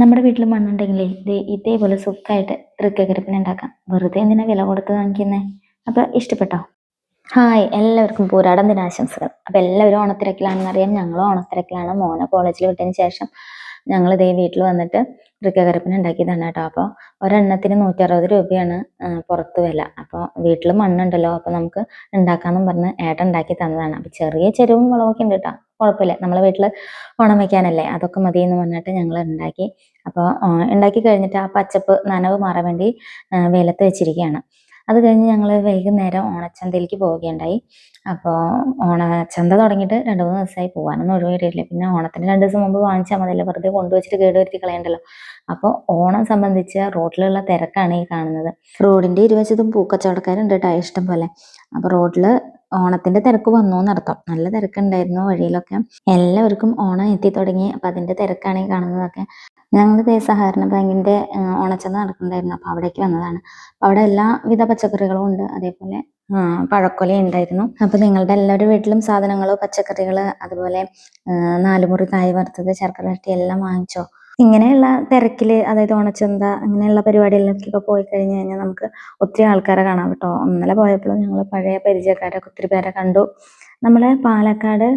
നമ്മുടെ വീട്ടിൽ മണ്ണുണ്ടെങ്കിലേ ഇത് ഇതേപോലെ സുഖമായിട്ട് തൃക്കകരിപ്പിന് ഉണ്ടാക്കാം വെറുതെ എന്തിനാ വില കൊടുത്ത് വാങ്ങിക്കുന്നേ? അപ്പൊ ഇഷ്ടപ്പെട്ടോ? ഹായ് എല്ലാവർക്കും പൂരാടം ദിനാശംസകൾ. അപ്പൊ എല്ലാവരും ഓണത്തിരക്കിലാണെന്ന് അറിയാം. ഞങ്ങളും ഓണത്തിരക്കിലാണ്. മോനെ കോളേജിൽ വിട്ടതിന് ശേഷം ഞങ്ങൾ ഇതേ വീട്ടിൽ വന്നിട്ട് തൃക്കകരിപ്പിന് ഉണ്ടാക്കിയതാണ് കേട്ടോ. അപ്പോൾ ഒരെണ്ണത്തിന് നൂറ്ററുപത് രൂപയാണ് പുറത്ത് വില. അപ്പോൾ വീട്ടിൽ മണ്ണുണ്ടല്ലോ അപ്പോൾ നമുക്ക് ഉണ്ടാക്കാന്നും പറഞ്ഞ് ഏട്ടൻ ഉണ്ടാക്കി തന്നതാണ്. അപ്പോൾ ചെറിയ ചെരുവും വളവൊക്കെ ഉണ്ട് കേട്ടോ. കുഴപ്പമില്ല. നമ്മളെ വീട്ടിൽ ഓണം വെക്കാനല്ലേ? അതൊക്കെ മതി എന്ന് പറഞ്ഞിട്ട് ഞങ്ങൾ ഉണ്ടാക്കി. അപ്പോൾ ഉണ്ടാക്കി കഴിഞ്ഞിട്ട് ആ പച്ചപ്പ് നനവ് മാറാൻ വേണ്ടി വെയിലത്ത് വെച്ചിരിക്കുകയാണ്. അത് കഴിഞ്ഞ് ഞങ്ങൾ വൈകുന്നേരം ഓണച്ചന്തയിലേക്ക് പോവുകയുണ്ടായി. അപ്പോൾ ഓണച്ചന്ത തുടങ്ങിയിട്ട് രണ്ട് മൂന്ന് ദിവസമായി പോകാനൊന്നും ഒഴിവായിട്ടില്ല. പിന്നെ ഓണത്തിന് രണ്ട് ദിവസം മുമ്പ് വാങ്ങിച്ചാൽ മതിയല്ലോ. വെറുതെ കൊണ്ടുവച്ചിട്ട് കേട് വരുത്തി കളയണ്ടല്ലോ. അപ്പോൾ ഓണം സംബന്ധിച്ച റോഡിലുള്ള തിരക്കാണ് ഈ കാണുന്നത്. റോഡിന്റെ ഇരുവശത്തും പൂക്കച്ചവടക്കാരുണ്ട് കേട്ടോ ഇഷ്ടം പോലെ. അപ്പോൾ റോഡിൽ ഓണത്തിന്റെ തിരക്ക് വന്നു എന്നർത്ഥം. നല്ല തിരക്കുണ്ടായിരുന്നു വഴിയിലൊക്കെ. എല്ലാവർക്കും ഓണം എത്തി തുടങ്ങി. അപ്പം അതിന്റെ തിരക്കാണ് ഈ കാണുന്നതൊക്കെ. ഞങ്ങൾ സഹകരണ ബാങ്കിന്റെ ഓണച്ചന്ത നടക്കുന്നുണ്ടായിരുന്നു. അപ്പോൾ അവിടേക്ക് വന്നതാണ്. അപ്പോൾ അവിടെ എല്ലാവിധ പച്ചക്കറികളും ഉണ്ട്. അതേപോലെ പഴക്കൊല ഉണ്ടായിരുന്നു. അപ്പോൾ നിങ്ങളുടെ എല്ലാവരുടെ വീട്ടിലും സാധനങ്ങൾ പച്ചക്കറികൾ അതുപോലെ നാലുമുറി കായ് വറുത്തത് ശർക്കര വരട്ടി എല്ലാം വാങ്ങിച്ചോ? ഇങ്ങനെയുള്ള തിരക്കിൽ അതായത് ഓണച്ചന്ത അങ്ങനെയുള്ള പരിപാടികളിലേക്കൊക്കെ പോയി കഴിഞ്ഞ് കഴിഞ്ഞാൽ നമുക്ക് ഒത്തിരി ആൾക്കാരെ കാണാം കേട്ടോ. ഇന്നലെ പോയപ്പോഴും ഞങ്ങൾ പഴയ പരിചയക്കാരൊക്കെ ഒത്തിരി പേരെ കണ്ടു. നമ്മളെ പാലക്കാട്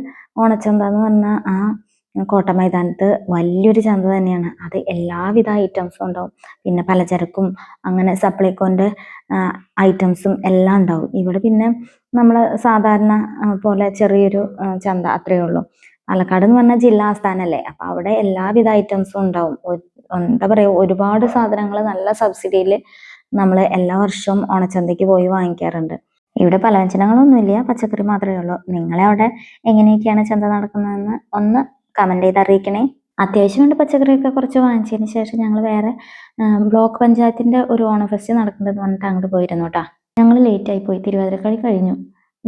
ഓണച്ചന്ത എന്ന് പറഞ്ഞാൽ ആ കോട്ട മൈതാനത്ത് വലിയൊരു ചന്ത തന്നെയാണ്. അത് എല്ലാവിധ ഐറ്റംസും ഉണ്ടാവും. പിന്നെ പലചരക്കും അങ്ങനെ സപ്ലൈക്കോന്റെ ഐറ്റംസും എല്ലാം ഉണ്ടാവും. ഇവിടെ പിന്നെ നമ്മൾ സാധാരണ പോലെ ചെറിയൊരു ചന്ത അത്രയേ ഉള്ളൂ. പാലക്കാട് എന്ന് പറഞ്ഞാൽ ജില്ലാ ആസ്ഥാനല്ലേ? അപ്പൊ അവിടെ എല്ലാവിധ ഐറ്റംസും ഉണ്ടാവും. എന്താ പറയാ ഒരുപാട് സാധനങ്ങൾ നല്ല സബ്സിഡിയിൽ നമ്മൾ എല്ലാ വർഷവും ഓണച്ചന്തയ്ക്ക് പോയി വാങ്ങിക്കാറുണ്ട്. ഇവിടെ പലവ്യഞ്ജനങ്ങളൊന്നുമില്ല പച്ചക്കറി മാത്രമേ ഉള്ളൂ. നിങ്ങളെ അവിടെ എങ്ങനെയൊക്കെയാണ് ചന്ത നടക്കുന്നതെന്ന് ഒന്ന് കമന്റ് ചെയ്ത് അറിയിക്കണേ. അത്യാവശ്യം വേണ്ട പച്ചക്കറിയൊക്കെ കുറച്ച് വാങ്ങിച്ചതിന് ശേഷം ഞങ്ങൾ വേറെ ബ്ലോക്ക് പഞ്ചായത്തിന്റെ ഒരു ഓണ ഫെസ്റ്റ് പറഞ്ഞിട്ട് അങ്ങോട്ട് പോയിരുന്നു കേട്ടോ ഞങ്ങൾ ആയി പോയി തിരുവാതിരക്കളി കഴിഞ്ഞു.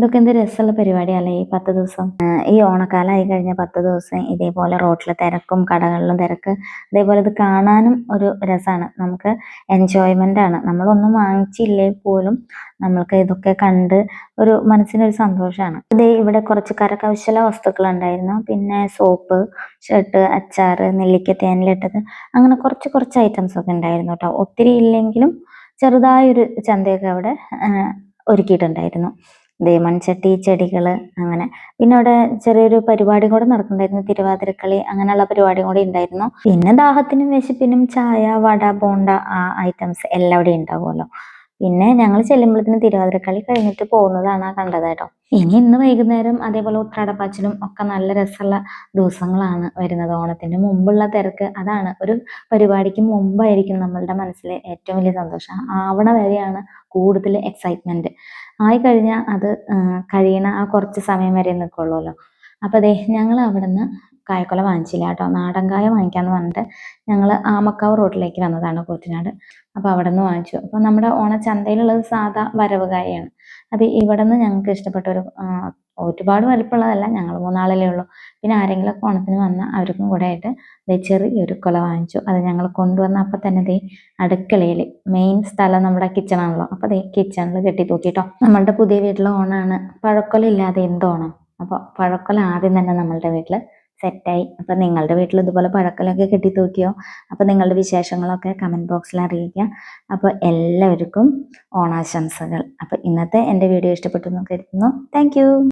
ഇതൊക്കെ എന്ത് രസമുള്ള പരിപാടിയല്ലേ ഈ പത്ത് ദിവസം? ഈ ഓണക്കാലമായി കഴിഞ്ഞ പത്ത് ദിവസം ഇതേപോലെ റോട്ടിലെ തിരക്കും കടകളിലും തിരക്ക് അതേപോലെ ഇത് കാണാനും ഒരു രസമാണ് നമുക്ക് എൻജോയ്മെന്റ് ആണ്. നമ്മളൊന്നും വാങ്ങിച്ചില്ലേ പോലും നമ്മൾക്ക് ഇതൊക്കെ കണ്ട് ഒരു മനസ്സിനൊരു സന്തോഷമാണ് ഇതേ ഇവിടെ കുറച്ച് കരകൗശല വസ്തുക്കൾ ഉണ്ടായിരുന്നു പിന്നെ സോപ്പ് ഷർട്ട് അച്ചാറ് നെല്ലിക്ക തേനിലിട്ടത്. അങ്ങനെ കുറച്ച് കുറച്ച് ഐറ്റംസ് ഒക്കെ ഉണ്ടായിരുന്നു കേട്ടോ. ഒത്തിരി ഇല്ലെങ്കിലും ചെറുതായൊരു ചന്തയൊക്കെ അവിടെ ഒരുക്കിയിട്ടുണ്ടായിരുന്നു. ദേ മൺചട്ടി ചെടികൾ അങ്ങനെ. പിന്നെ അവിടെ ചെറിയൊരു പരിപാടി കൂടെ നടക്കുന്നുണ്ടായിരുന്നു തിരുവാതിരക്കളി അങ്ങനെയുള്ള പരിപാടി കൂടി ഉണ്ടായിരുന്നു. പിന്നെ ദാഹത്തിനും വിശപ്പിനും ചായ വട ബോണ്ട ആ ഐറ്റംസ് എല്ലാം അവിടെ ഉണ്ടാവുമല്ലോ. പിന്നെ ഞങ്ങൾ ചെല്ലുമ്പോഴത്തിന് തിരുവാതിരക്കളി കഴിഞ്ഞിട്ട് പോകുന്നതാണ് ആ കണ്ടത് കേട്ടോ. ഇനി ഇന്ന് വൈകുന്നേരം അതേപോലെ ഉത്രാടപ്പാച്ചിലും ഒക്കെ നല്ല രസമുള്ള ദിവസങ്ങളാണ് വരുന്നത്. ഓണത്തിന് മുമ്പുള്ള തിരക്ക് അതാണ്. ഒരു പരിപാടിക്ക് മുമ്പായിരിക്കും നമ്മളുടെ മനസ്സിലെ ഏറ്റവും വലിയ സന്തോഷം. ആവണ വരെയാണ് കൂടുതൽ എക്സൈറ്റ്മെന്റ് ആയി കഴിഞ്ഞാൽ അത് കഴിയണ ആ കുറച്ച് സമയം വരെ നിൽക്കുള്ളൂല്ലോ അപ്പൊ അതെ ഞങ്ങൾ അവിടെ നിന്ന് കായക്കൊല വാങ്ങിച്ചില്ല കേട്ടോ. നാടൻ കായ വാങ്ങിക്കാന്ന് പറഞ്ഞിട്ട് ഞങ്ങൾ ആമക്കാവ് റോഡിലേക്ക് വന്നതാണ് കൂറ്റനാട്. അപ്പോൾ അവിടെ നിന്ന് വാങ്ങിച്ചു. അപ്പോൾ നമ്മുടെ ഓണച്ചന്തയിലുള്ളത് സാധാ വരവ് കായയാണ്. അത് ഇവിടെ നിന്ന് ഞങ്ങൾക്ക് ഇഷ്ടപ്പെട്ട ഒരു ഒരുപാട് വലിപ്പമുള്ളതല്ല ഞങ്ങൾ മൂന്നാളല്ലേ ഉള്ളൂ. പിന്നെ ആരെങ്കിലും ഓണത്തിന് വന്നാൽ അവർക്കും കൂടെ ആയിട്ട് ദേ ചെറിയൊരു കൊല വാങ്ങിച്ചു. അത് ഞങ്ങൾ കൊണ്ടുവന്ന അപ്പം തന്നെ ദേ അടുക്കളയിൽ മെയിൻ സ്ഥലം നമ്മുടെ കിച്ചണാണല്ലോ ആണല്ലോ. അപ്പൊ ദേ കിച്ചണിൽ കെട്ടി തൂക്കിട്ടോ. നമ്മളുടെ പുതിയ വീട്ടിലെ ഓണാണ്. പഴക്കൊല ഇല്ലാതെ എന്ത് ഓണം? അപ്പൊ പഴക്കൊല ആദ്യം തന്നെ നമ്മളുടെ വീട്ടിൽ സെറ്റായി. അപ്പൊ നിങ്ങളുടെ വീട്ടിൽ ഇതുപോലെ പഴക്കലൊക്കെ കെട്ടി തൂക്കിയോ അപ്പൊ നിങ്ങളുടെ വിശേഷങ്ങളൊക്കെ കമന്റ് ബോക്സിൽ അറിയിക്കുക അപ്പോൾ എല്ലാവർക്കും ഓണാശംസകൾ. അപ്പോൾ ഇന്നത്തെ എന്റെ വീഡിയോ ഇഷ്ടപ്പെട്ടു എന്ന് കരുതുന്നു. താങ്ക്